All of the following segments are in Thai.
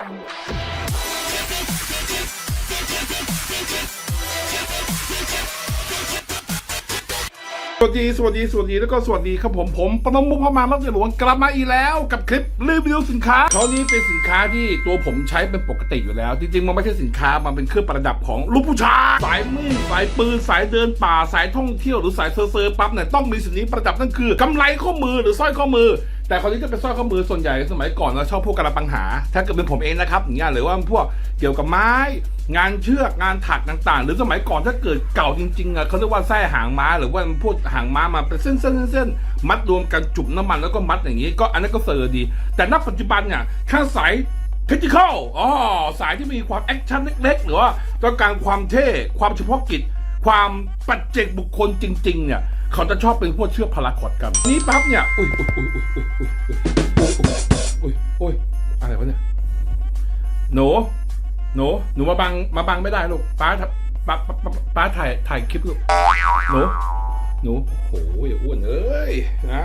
สวัสดี สวัสดี สวัสดี แล้วก็สวัสดีครับผม ผมปนมมุพมาลักเดือหลวงกลับมาอีกแล้ว กับคลิปรีวิวสินค้าคราวนี้เป็นสินค้าที่ตัวผมใช้เป็นปกติอยู่แล้ว จริงๆ มันไม่ใช่สินค้า มันเป็นเครื่องประดับของลูกผู้ชาย สายมือสายปืน สายเดินป่า สายท่องเที่ยว หรือสายเซอร์เซอร์ปั๊บเนี่ยต้องมีสิ่งนี้ประดับนั่นคือกำไรข้อมือหรือสร้อยข้อมือ แต่คนที่จะเป็นสร้อยข้อมือส่วนใหญ่สมัยก่อนเราชอบพวกกระปังหา ถ้าเกิดเป็นผมเองนะครับอย่างเงี้ยหรือว่าพวกเกี่ยวกับไม้ งานเชือกงานถักต่างๆ หรือสมัยก่อนถ้าเกิดเก่าจริงๆอะเขาเรียกว่าแส้หางม้า หรือว่าพวกหางม้ามาเป็นเส้นๆๆมัดรวมกันจุ่มน้ำมันแล้วก็มัดอย่างนี้ ก็อันนั้นก็เซอร์ดี แต่ณปัจจุบันเนี่ยถ้าสายเทคนิคอลอ๋อสายที่มีความแอคชั่นเล็ก ๆ หรือว่าต้องการความเท่ความเฉพาะกิจ ความปัจเจกบุคคลจริง ๆ เนี่ย เขาจะชอบเป็นพวกเชือกพาราคอดกันนี่ปั๊บเนี่ยอุ้ยอุ้ยอุ้ยอุ้ยอุ้ยอุ้ยอุ้ยอุ้ยอุ้ยอะไรวะเนี่ยหนูหนูหนูมาบังมาบังไม่ได้ลูกป้าทป้าป้าป้าถ่ายถ่ายคลิปลูกหนูหนูโอ้โหอย่าอ้วนเอ้ยนะ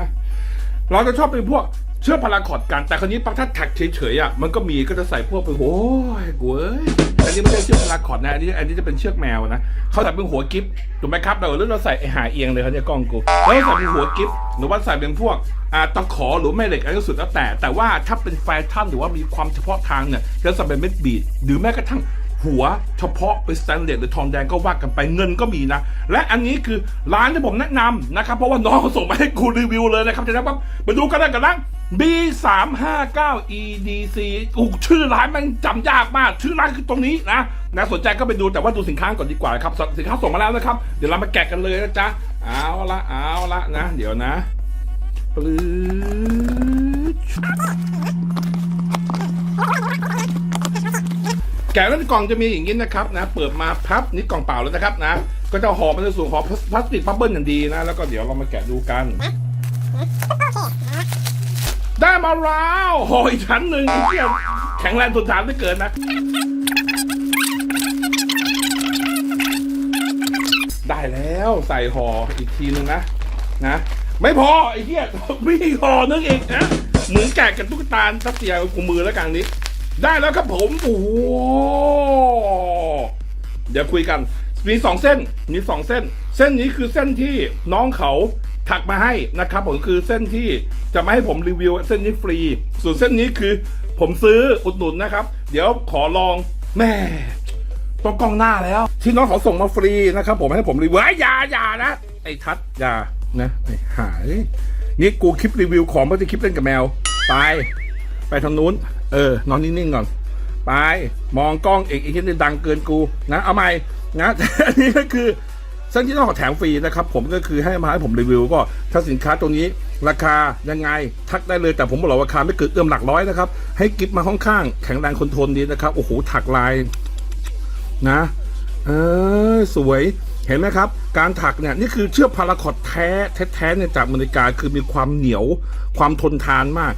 เราจะชอบเป็นพวกเชือกพาราคอดกันแต่คราวนี้ปั๊บถ้าถักเฉยๆอะมันก็มีก็จะใส่พวกเป็นโอ้ยกูเอ้ย อันนี้ไม่ใช่เชือกพาราคอดนะอันนี้อันนี้จะเป็นเชือกแมวนะเขาใส่เป็นหัวกิฟถูกไหมครับเราหรือเราใส่ไอหาเอียงเลยเขาเนี่ยกล้องกูแล้วใส่เป็นหัวกิฟหรือว่าใส่เป็นพวกอ่าตะขอหรือแม่เหล็กอะไรก็สุดแล้วแต่ แต่ว่าถ้าเป็นแฟชั่นหรือว่ามีความเฉพาะทางเนี่ยจะใส่เป็นเม็ดบีดหรือแม้กระทั่ง หัวเฉพาะเป็นสแตนเลสหรือทองแดงก็ว่ากันไปเงินก็มีนะ และอันนี้คือร้านที่ผมแนะนำนะครับ เพราะว่าน้องส่งมาให้กูรีวิวเลยนะครับจะได้ปั๊บมาดูกันได้กันนะ B 3 5 9 EDC โอ้ชื่อร้านมันจำยากมาก ชื่อร้านคือตรงนี้นะนะสนใจก็ไปดูแต่ว่าดูสินค้าก่อนดีกว่าครับ สินค้าส่งมาแล้วนะครับ เดี๋ยวเรามาแกะกันเลยนะจ๊ะเอาละเอาละนะ เดี๋ยวนะปลื้ด แกะแล้วในกล่องจะมีอย่างนี้นะครับนะ เปิดมาพับนี่กล่องเปล่าแล้วนะครับนะ ก็จะห่อมันในส่วนขอพลาสติกพับเบิ้ลอย่างดีนะ แล้วก็เดี๋ยวเรามาแกะดูกัน ได้มาแล้วห่ออีกชั้นหนึ่งเที่ยแข็งแรงทนทานได้เกินนะ ได้แล้วใส่ห่ออีกทีนึงนะนะ ไม่พอไอ้เหี้ยมีอีห่อนึงอีกนะเหมือนแกะกับตุ๊กตาตักเสียกูมือแล้วกันนี้ ได้แล้วครับผม โอ้โหเดี๋ยวคุยกัน มีสองเส้น มีสองเส้น เส้นนี้คือเส้นที่น้องเขาถักมาให้นะครับผมคือเส้นที่จะมาให้ผมรีวิวเส้นนี้ฟรี ส่วนเส้นนี้คือ ผมซื้ออุดหนุนนะครับ เดี๋ยวขอลองแม่ต้องกล้องหน้าแล้ว ที่น้องเขาส่งมาฟรีนะครับผมให้ผมรีวิวอยอยาอยานะไอ้ทัดอยานะไอ้หายนี่กูคลิปรีวิวของไม่ใช่คลิปเล่นกับแมว ไป ไปทางนู้น เออนอนนิ่งๆก่อนไปมองกล้องเอกอีกทีนึงดังเกินกูนะ เอาใหม่นะอันนี้ก็คือเส้นที่ต้องขอแถมฟรีนะครับ ผมก็คือให้มาให้ผมรีวิวก็ถ้าสินค้าตัวนี้ราคายังไงทักได้เลยแต่ผมบอกราคาไม่เกินเอื้อมหลักร้อยนะครับ ให้กิฟมาค่อนข้างแข็งแรงคนทนดีนะครับ โอ้โหถักลายนะเออสวยเห็นไหมครับ การถักเนี่ยนี่คือเชือกพาราคอตแท้แท้ๆเนี่ยจากอเมริกาคือมีความเหนียวความทนทานมาก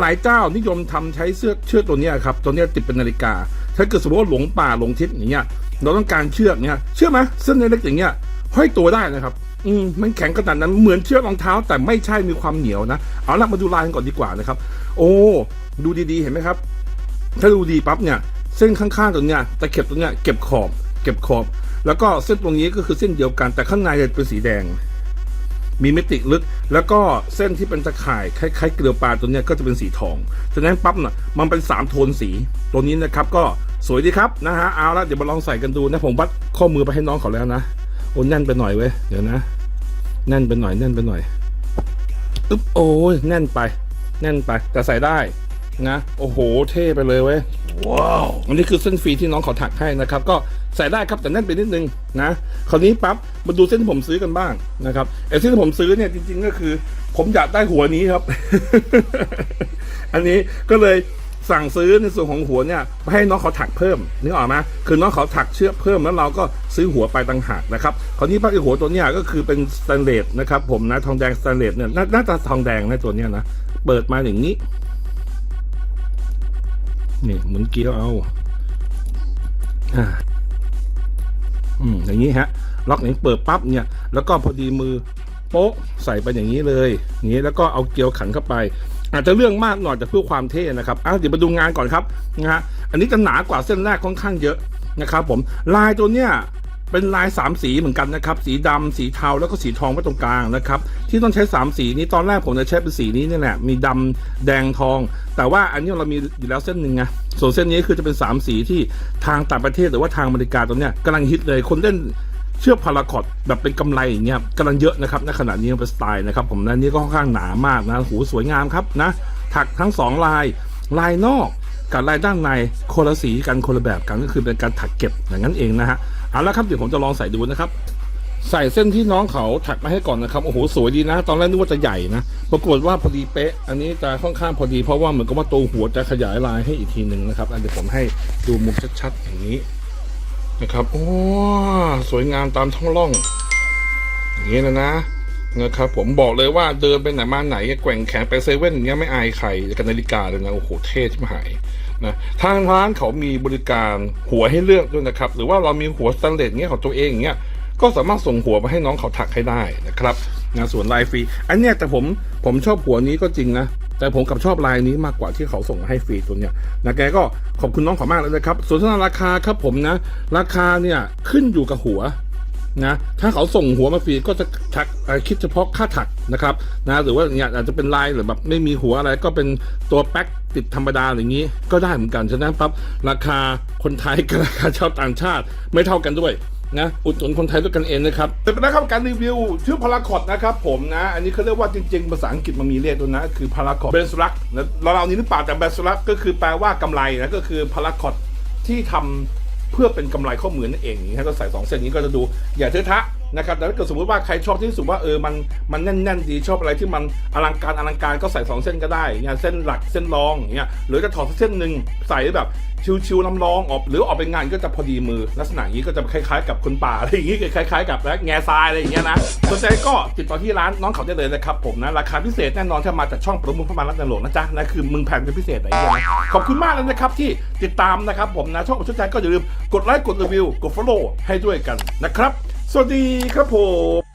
หลายเจ้านิยมทำใช้เสื้อเชือกตัวนี้ครับตัวนี้ติดเป็นนาฬิกา ถ้าเกิดสมมติว่าหลงป่าหลงทิศอย่างเงี้ย เราต้องการเชือกเนี่ยเชื่อไหมเส้นเล็กๆอย่างเงี้ยห้อยตัวได้นะครับ อืมมันแข็งขนาดนั้นเหมือนเชือกรองเท้า แต่ไม่ใช่มีความเหนียวนะ เอาละมาดูลายกันก่อนดีกว่านะครับ โอ้ดูดีๆ เห็นไหมครับ ถ้าดูดีปั๊บเนี่ย เส้นข้างๆตรงเนี้ยตะเข็บตรงเนี้ยเก็บขอบ เก็บขอบ แล้วก็เส้นตรงนี้ก็คือเส้นเดียวกันแต่ข้างในจะเป็นสีแดง มีเมติกลึก แล้วก็เส้นที่เป็นตะข่ายคล้ายๆเกลือปลาตัวนี้ก็จะเป็นสีทอง ฉะนั้นปั๊บน่ะมันเป็นสามโทนสี ตัวนี้นะครับก็สวยดีครับนะฮะเอาละเดี๋ยวมาลองใส่กันดูนะผมวัดข้อมือไปให้น้องเขาแล้วนะโอ้แน่นไปหน่อยเว้ยเดี๋ยวนะแน่นไปหน่อยแน่นไปหน่อยอึ๊บโอ้ยแน่นไป แน่นไปแต่ใส่ได้ นะโอ้โหเท่ไปเลยเว้ยว้าวอันนี้คือเส้นฟรีที่น้องเขาถักให้นะครับ ก็ใส่ได้ครับแต่แน่นไปนิดนึงนะคราวนี้ปั๊บมาดูเส้นที่ผมซื้อกันบ้างนะครับไอ้เส้นที่ผมซื้อเนี่ยจริง ๆ ก็คือ ผมอยากได้หัวนี้ครับ อันนี้ก็เลยสั่งซื้อในส่วนของหัวเนี่ยมาให้น้องเขาถักเพิ่มนึกออกไหมคือน้องเขาถักเชือกเพิ่มแล้วเราก็ซื้อหัวไปต่างหากนะครับคราวนี้ปั๊บไอ้หัวตัวเนี้ยก็คือเป็นสแตนเลสนะครับผมนะทองแดงสแตนเลสเนี่ยน่าน่าจะทองแดงนะตัวเนี้ยนะเปิดมาอย่างนี้ นี่หมุนเกียวเอาอืมอย่างนี้ฮะ ล็อกอย่างนี้เปิดปั๊บเนี่ย แล้วก็พอดีมือโป๊ะใส่ไปอย่างนี้เลยอย่างนี้แล้วก็เอาเกลียวขันเข้าไป อาจจะเรื่องมากหน่อยแต่เพื่อความเท่นะครับอะเดี๋ยวมาดูงานก่อนครับนะฮะอันนี้จะหนากว่าเส้นแรกค่อนข้างเยอะนะครับผมลายตัวเนี้ย เป็นลายสามสีเหมือนกันนะครับสีดำสีเทาแล้วก็สีทองไว้ตรงกลางนะครับที่ต้องใช้สามสีนี้ตอนแรกผมจะใช้เป็นสีนี้นี่แหละมีดำแดงทอง แต่ว่าอันนี้เรามีอยู่แล้วเส้นหนึ่งไงส่วนเส้นนี้คือจะเป็นสามสีที่ทางต่างประเทศหรือว่าทางอเมริกาตรงเนี้ยกำลังฮิตเลยคนเล่นเชือกพาราคอตแบบเป็นกำไรอย่างเงี้ยกำลังเยอะนะครับในขณะนี้เป็นสไตล์นะครับผมนะนี่ก็ค่อนข้างหนามากนะหูสวยงามครับนะถักทั้งสองลายลายนอกกับลายด้านในคนละสีกันคนละแบบกันก็คือเป็นการถักเก็บอย่างนั้นเองนะฮะ เอาละครับเดี๋ยวผมจะลองใส่ดูนะครับ ใส่เส้นที่น้องเขาถักมาให้ก่อนนะครับโอ้โหสวยดีนะ ตอนแรกนึกว่าจะใหญ่นะปรากฏว่าพอดีเป๊ะ อันนี้จะค่อนข้างพอดีเพราะว่าเหมือนกับว่าตัวหัวจะขยายลายให้อีกทีหนึ่งนะครับอันเดี๋ยวผมให้ดูมุมชัดๆอย่างนี้นะครับโอ้สวยงามตามท้องร่อง อย่างนี้นะนะนะครับผมบอกเลยว่าเดินไปไหนมาไหนแกว่งแขนไปเซเว่นอย่างเงี้ยไม่อายใครกับนาฬิกาเลยนะโอ้โหเท่ที่หาย นะทางร้านเขามีบริการหัวให้เลือกด้วยนะครับ หรือว่าเรามีหัวสแตนเลสเงี้ยของตัวเองอย่างเงี้ยก็สามารถส่งหัวมาให้น้องเขาถักให้ได้นะครับนะส่วนลายฟรี อันเนี้ยแต่ผมผมชอบหัวนี้ก็จริงนะ แต่ผมกับชอบลายนี้มากกว่าที่เขาส่งมาให้ฟรีตัวเนี้ยนะแกก็ขอบคุณน้องเขามากเลยนะครับ ส่วนสำหรับราคาครับผมนะ ราคาเนี่ยขึ้นอยู่กับหัวนะถ้าเขาส่งหัวมาฟรีก็จะถักคิดเฉพาะค่าถักนะครับนะหรือว่าเนี่ยอาจจะเป็นลายหรือแบบไม่มีหัวอะไรก็เป็นตัวแป๊ก ติดธรรมดาอย่างนี้ ก็ได้เหมือนกัน ฉะนั้นปั๊บราคาคนไทยกับราคาชาวต่างชาติไม่เท่ากันด้วยนะอุดหนุนคนไทยด้วยกันเองนะครับเป็นนะครับการรีวิวชื่อพาราคอตนะครับผมนะ อันนี้เขาเรียกว่าจริงๆ ภาษาอังกฤษมันมีเรียกด้วนะ คือพาราคอตเบนสลักนะเราเรานี้หรือเปล่าแต่เบนสลักก็คือแปลว่ากำไรนะก็คือพาราคอตที่ทำเพื่อเป็นกำไรข้อมือนั่นเองนี้ถ้าเราใส่สองเส้นนี้ก็จะดูอย่าเทอะทะ นะครับแต่ถ้าเกิดสมมติว่าใครชอบที่รู้สุดว่าเออมันมันแน่นๆดีชอบอะไรที่มันอลังการอลังการก็ใส่สองเส้นก็ได้เงี้ยเส้นหลักเส้นรองเงี้ยหรือจะถอดเส้นหนึ่งใส่แบบชิวๆลำลองออกหรือออกไปงานก็จะพอดีมือ ลักษณะนี้ก็จะคล้ายๆ กับคนป่าอะไรอย่างงี้คล้าย ๆ กับแง่ทรายอะไรอย่างเงี้ยนะสนใจก็ติดต่อที่ร้านน้องเขาได้เลยนะครับผมนะราคาพิเศษแน่นอนถ้ามาจากช่องประมุขพระมารรัตนหลวงนะจ๊ะนะคือมึงแพงเป็นพิเศษอะไรอย่างเงี้ยขอบคุณมากเลยนะครับที่ติดตามนะครับผมนะช่องของชุดใจก็อย่าลืมกดไลค์กดรีวิวกด follow ให้ด้วยกันนะครับ สวัสดีครับผม